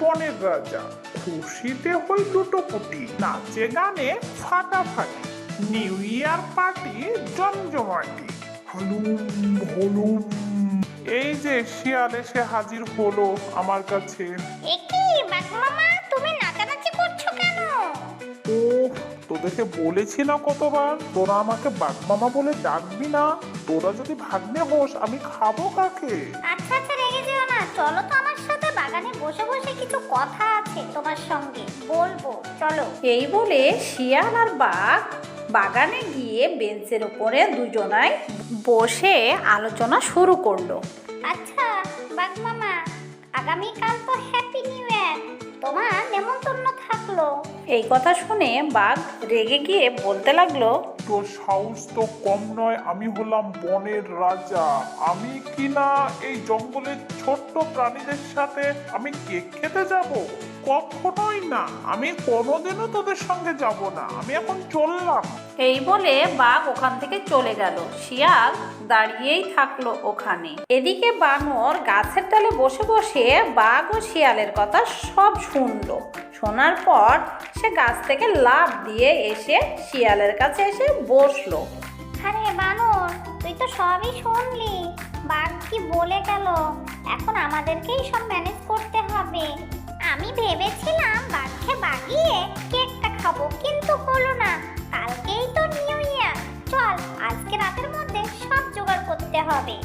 বনের রাজা খুশিতে হই লুটোপুটি নাচে গানে ফাটাফাটি নিউ ইয়ার পার্টি জমজমাটি। হলুম হলুম। এই যে শিয়াল এসে হাজির হলো আমার কাছে। তুমি নাচানাচি করছ কেন? ও তোদেরকে বলেছি না কতবার তোরা আমাকে বাগমামা বলে ডাকবি না। তোরা যদি ভাগ্নে হোস আমি খাব কাকে? আচ্ছা আচ্ছা রেগে যেও না চলো তো আমার সাথে। বাগানে বসে বসে কিছু কথা আছে তোমার সঙ্গে। বলব চলো। এই বলে শিয়াল আর বাঘ বাগানে গিয়ে বেঞ্চের উপরে দুজনাই বসে আলোচনা শুরু করল। আচ্ছা বাঘমামা আগামীকাল তো হ্যাপি নিউ ইয়ার তোমার নেমন্তন্ন থাকল। এই কথা শুনে বাঘ রেগে গিয়ে বলতে লাগল তোর সাহস তো কম নয়, আমি হলাম বনের রাজা। আমি কিনা এই জঙ্গলের ছোট্ট প্রাণীদের সাথে আমি কেক খেতে যাব? কখনোই না। আমি কোনোদিনও তোদের সঙ্গে যাব না। আমি এখন চললাম। এই বলে বাঘ ওখান থেকে চলে গেল। শিয়াল দাঁড়িয়েই থাকল ওখানে। এদিকে বানর গাছের ডালে বসে বসে বাঘ ও শিয়ালের কথা সব শুনলো। শোনার পর সে গাছ থেকে লাফ দিয়ে এসে শিয়ালের কাছে এসে বসল। আরে বানর তুই তো সবই শুনলি। বাঘ কি বলে গেল? এখন আমাদেরকেই সব ম্যানেজ করতে হবে। আমি ভেবেছিলাম বাঘকে বাগিয়ে কেকটা খাব, কিন্তু হলো না। কালকেই তো নিউ ইয়ার। চল, আজকে রাতের মধ্যে সব জোগাড় করতে হবে।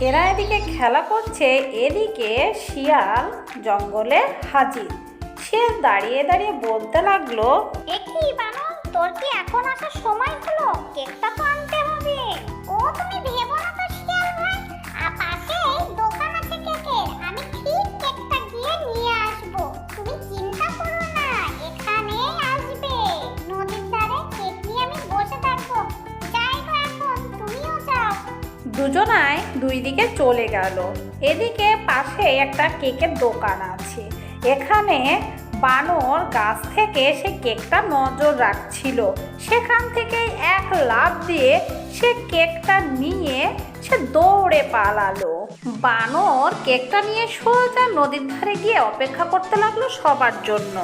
এরা এদিকে খেলা করছে, এদিকে শিয়াল জঙ্গলে হাজির। সে দাঁড়িয়ে দাঁড়িয়ে বলতে লাগল একই বানর, তোর কি এখন আসার সময় হলো? কেকটা তো আনতে হবে। ও, তুমি ভেবো দুজনায় দুই দিকে চলে গেল। এদিকে পাশে একটা কেকের দোকান আছে। এখানে বানর গাছ থেকে সে কেকটা নজর রাখছিল। সেখান থেকে এক লাফ দিয়ে সে কেকটা নিয়ে সে দৌড়ে পালালো। বানর কেকটা নিয়ে সোজা নদীর ধারে গিয়ে অপেক্ষা করতে লাগল সবার জন্য।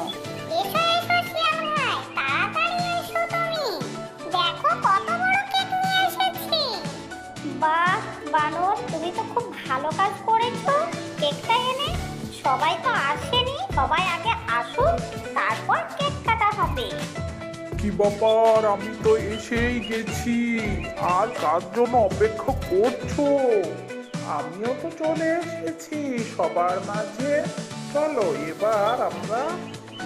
সবাই তো আসেনি সবাই আগে আসুক তারপর কেক কাটা হবে। কি ব্যাপার? আমি তো এসেই গেছি। আর কার জন্য অপেক্ষা করছ? আমিও তো চলে এসেছি। সবার মাঝে। চলো এবার আমরা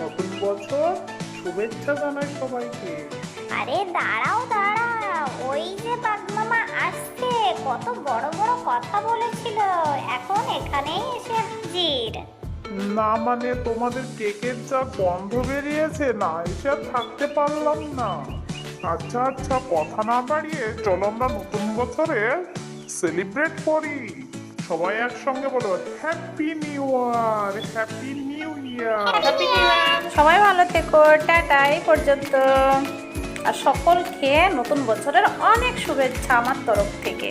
নতুন বছর শুভেচ্ছা জানাই সবাইকে। আরে দাঁড়াও দাঁড়াও। ওই যে আসছে কত বড় বড় কথা বলেছিল। এখন এখানেই এসে হাজির। না মানে তোমাদের কেকের যা গন্ধ বেরিয়েছে না এসে থাকতে পারলাম না। আচ্ছা আচ্ছা কথা না বাড়িয়ে চলো আমরা নতুন বছরে সেলিব্রেট করি। সবাই একসঙ্গে বলো happy new year happy new year সবাই ভালো থেকো টাটা এই পর্যন্ত। আর সকলকে নতুন বছরের অনেক শুভেচ্ছা আমার তরফ থেকে।